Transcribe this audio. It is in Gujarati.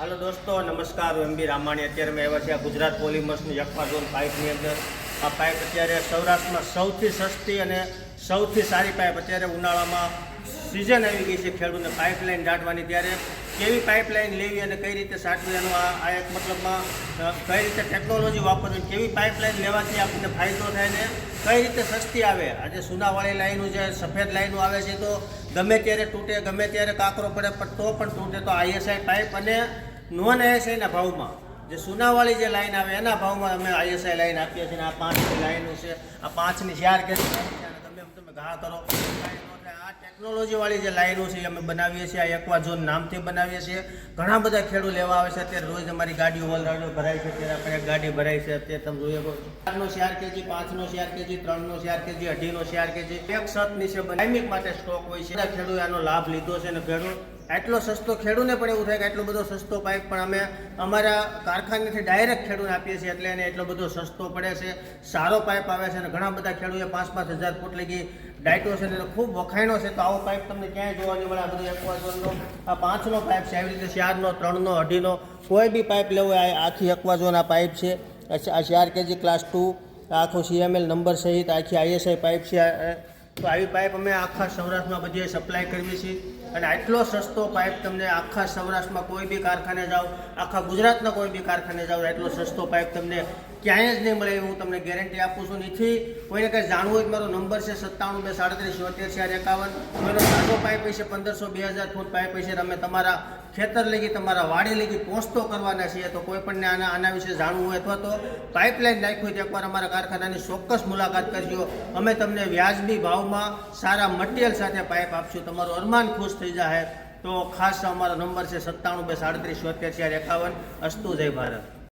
હાલો દોસ્તો, નમસ્કાર, હું એમબી રામાણી. અત્યારે મેં આવ્યા છે આ ગુજરાત પોલિમર્સની યકવા ઝોન પાઇપની અંદર. આ પાઇપ અત્યારે સૌરાષ્ટ્રમાં સૌથી સસ્તી અને સૌથી સારી પાઇપ. અત્યારે ઉનાળામાં સિઝન આવી ગઈ છે ખેડૂતને પાઇપલાઇન દાટવાની. ત્યારે કેવી પાઇપલાઇન લેવી અને કઈ રીતે સાટવી એનું આ આ એક મતલબમાં કઈ રીતે ટેકનોલોજી વાપરવી કેવી પાઇપલાઇન લેવાથી આપણને ફાયદો થાય ને કઈ રીતે સસ્તી આવે. આજે સુનાવાળી લાઈનો છે, સફેદ લાઈનો આવે છે, તો ગમે ત્યારે તૂટે, ગમે ત્યારે કાંકરો પડે, પણ તો પણ તૂટે. તો આઈએસઆઈ પાઇપ અને નોન આઈએસઆઈના ભાવમાં. જે સુનાવાળી જે લાઈન આવે, એના ભાવમાં અમે આઈએસઆઈ લાઈન આપીએ છીએ આ પાંચની લાઈનો છે, આ પાંચની ચાર કે તમે તમે ઘા કરો. આ ટેકનોલોજીવાળી જે લાઈનો છે એ અમે બનાવીએ છીએ, આ એકવા ઝોન નામથી બનાવીએ છીએ. ઘણા બધા ખેડૂત લેવા આવે છે, અત્યારે રોજ અમારી ગાડીઓ ઓલરાડી ભરાય છે અત્યારે આપણે ગાડી ભરાય છે, અત્યારે તમે જોઈએ ચારનો ચાર કેજી પાંચનો ચાર કેજી ત્રણનો ચાર કેજી અઢીનો ચાર કેજી એક સત નીચે ટાઈમિંગ માટે સ્ટોક હોય છે ખેડૂત આનો લાભ લીધો છે અને ખેડૂત આટલો સસ્તો ખેડૂને પણ એવું થાય કે આટલો બધો સસ્તો પાઇપ પણ અમે અમારા કારખાનેથી ડાયરેક્ટ ખેડૂને આપીએ છીએ એટલે એને એટલો બધો સસ્તો પડે છે. સારો પાઇપ આવે છે અને ઘણા બધા ખેડૂએ પાંચ પાંચ હજાર ફૂટ લગી ડાયટો છે એટલે ખૂબ વખાણો છે. તો આવો પાઇપ તમને ક્યાંય જોવા નહીં. મળે આ બધું એકવાઝોનનો આ પાંચનો પાઇપ છે. આવી રીતે ચારનો, ત્રણનો, અઢીનો. કોઈ બી પાઇપ લેવો આ આખી એકવાઝોન આ પાઇપ છે. આ ચાર કેજી ક્લાસ ટુ. આખો સીએમએલ નંબર સહિત આખી આઈએસઆઈ પાઇપ છે. તો આવી પાઇપ અમે આખા સૌરાષ્ટ્રમાં બધે સપ્લાય કરવી છીએ. અને આટલો સસ્તો પાઇપ તમને આખા સૌરાષ્ટ્રમાં કોઈ બી કારખાને જાઓ, આખા ગુજરાતના કોઈ બી કારખાને જાઓ એટલો સસ્તો પાઇપ તમને ક્યાંય જ નહીં મળે એવું હું તમને ગેરંટી આપું છું. એથી કોઈને કંઈ જાણવું હોય મારો નંબર છે સત્તાણું બે સાડત્રીસ ચોતેર ચાર એકાવન. કોઈનો સાદો પાઇપ હશે પંદરસો બે હજાર, ફૂટ પાઇપ હશે અમે તમારા ખેતર લગી, તમારા વાડી લગી પહોંચતો કરવાના છીએ તો કોઈ પણને આના આના વિશે જાણવું હોય અથવા તો પાઇપલાઇન નાખ્યું હોય તો એકવાર અમારા કારખાનાની ચોક્કસ મુલાકાત કરજો. અમે તમને વ્યાજબી ભાવમાં સારા મટીરિયલ સાથે પાઇપ આપશું. તમારું અરમાન ખુશ થઈ જાય તો ખાસ અમારો નંબર છે સત્તાણું બે સાડત્રીસ ચોતેર ચાર એકાવન. અસ્તુ જય ભારત.